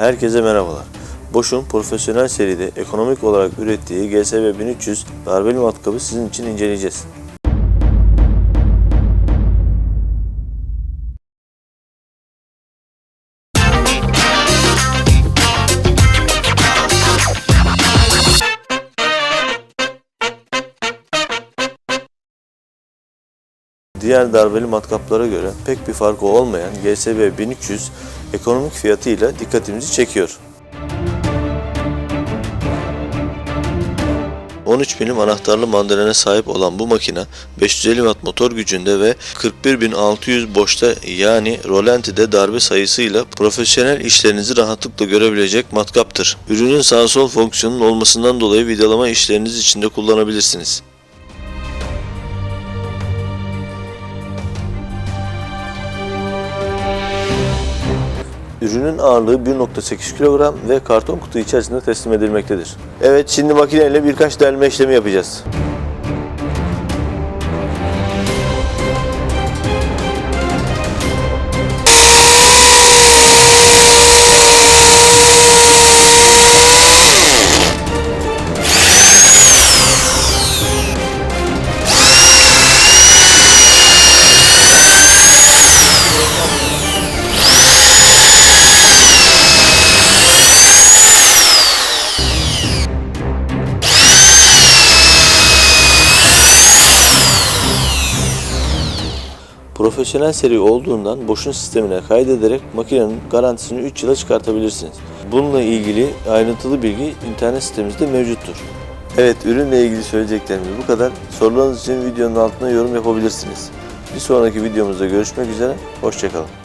Herkese merhabalar. Bosch'un profesyonel seride ekonomik olarak ürettiği GSB 1300 darbeli matkabı sizin için inceleyeceğiz. Diğer darbeli matkaplara göre pek bir farkı olmayan GSB 1300 ekonomik fiyatıyla dikkatimizi çekiyor. 13 milim anahtarlı mandalina sahip olan bu makine 550 watt motor gücünde ve 41600 boşta yani rolantide darbe sayısıyla profesyonel işlerinizi rahatlıkla görebilecek matkaptır. Ürünün sağ sol fonksiyonun olmasından dolayı vidalama işleriniz için de kullanabilirsiniz. Ürünün ağırlığı 1.8 kilogram ve karton kutu içerisinde teslim edilmektedir. Evet şimdi makineyle birkaç delme işlemi yapacağız. Profesyonel seri olduğundan boşun sistemine kaydederek makinenin garantisini 3 yıla çıkartabilirsiniz. Bununla ilgili ayrıntılı bilgi internet sitemizde mevcuttur. Evet ürünle ilgili söyleyeceklerimiz bu kadar. Sorularınız için videonun altına yorum yapabilirsiniz. Bir sonraki videomuzda görüşmek üzere. Hoşçakalın.